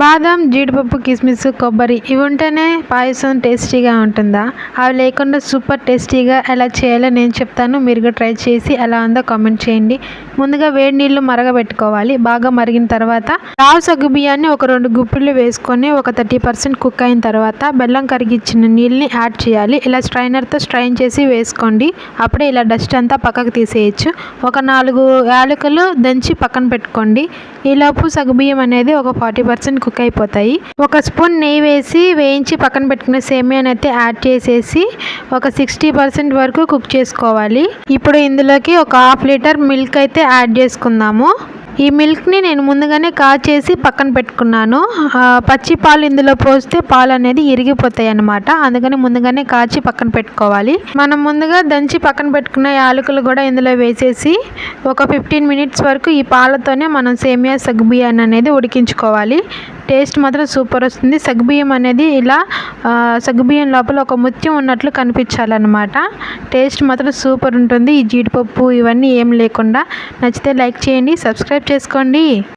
బాదం జీడిపప్పు కిస్మిస్ కొబ్బరి ఇవి ఉంటేనే పాయసం టేస్టీగా ఉంటుందా? అవి లేకుండా సూపర్ టేస్టీగా ఎలా చేయాలో నేను చెప్తాను. మీరు కూడా ట్రై చేసి ఎలా ఉందో కామెంట్ చేయండి. ముందుగా వేడి నీళ్ళు మరగబెట్టుకోవాలి. బాగా మరిగిన తర్వాత రావు సగ్గు బియ్యాన్ని ఒక రెండు గుప్పిళ్ళు వేసుకొని ఒక థర్టీ పర్సెంట్ కుక్ అయిన తర్వాత బెల్లం కరిగిచ్చిన నీళ్ళని యాడ్ చేయాలి. ఇలా స్ట్రైనర్తో స్ట్రైన్ చేసి వేసుకోండి. అప్పుడే ఇలా డస్ట్ అంతా పక్కకు తీసేయచ్చు. ఒక నాలుగు యాలకులు దంచి పక్కన పెట్టుకోండి. ఈలోపు సగ్గుబియ్యం అనేది ఒక ఫార్టీ పర్సెంట్ కుక్ అయిపోతాయి ఒక స్పూన్ నెయ్యి వేసి వేయించి పక్కన పెట్టుకున్న సేమియాని అయితే యాడ్ చేసేసి ఒక సిక్స్టీ పర్సెంట్ వరకు కుక్ చేసుకోవాలి. ఇప్పుడు ఇందులోకి ఒక హాఫ్ లీటర్ మిల్క్ అయితే యాడ్ చేసుకుందాము. ఈ మిల్క్ని నేను ముందుగానే కాచేసి పక్కన పెట్టుకున్నాను. పచ్చి పాలు ఇందులో పోస్తే పాలు అనేది ఇరిగిపోతాయి అన్నమాట అందుకని ముందుగానే కాచి పక్కన పెట్టుకోవాలి. మనం ముందుగా దంచి పక్కన పెట్టుకున్న యాలకులు కూడా ఇందులో వేసేసి ఒక ఫిఫ్టీన్ మినిట్స్ వరకు ఈ పాలతోనే మనం సేమియా సగ్బియాన్ అనేది ఉడికించుకోవాలి. టేస్ట్ మాత్రం సూపర్ వస్తుంది. సగ్బియ్యం అనేది ఇలా సగ్బియ్యం సగ్గుబియ్యం లోపల ఒక ముత్యం ఉన్నట్లు కనిపించాలన్నమాట. టేస్ట్ మాత్రం సూపర్ ఉంటుంది. ఈ జీడిపప్పు ఇవన్నీ ఏం లేకుండా. నచ్చితే లైక్ చేయండి సబ్స్క్రైబ్ చేసుకోండి.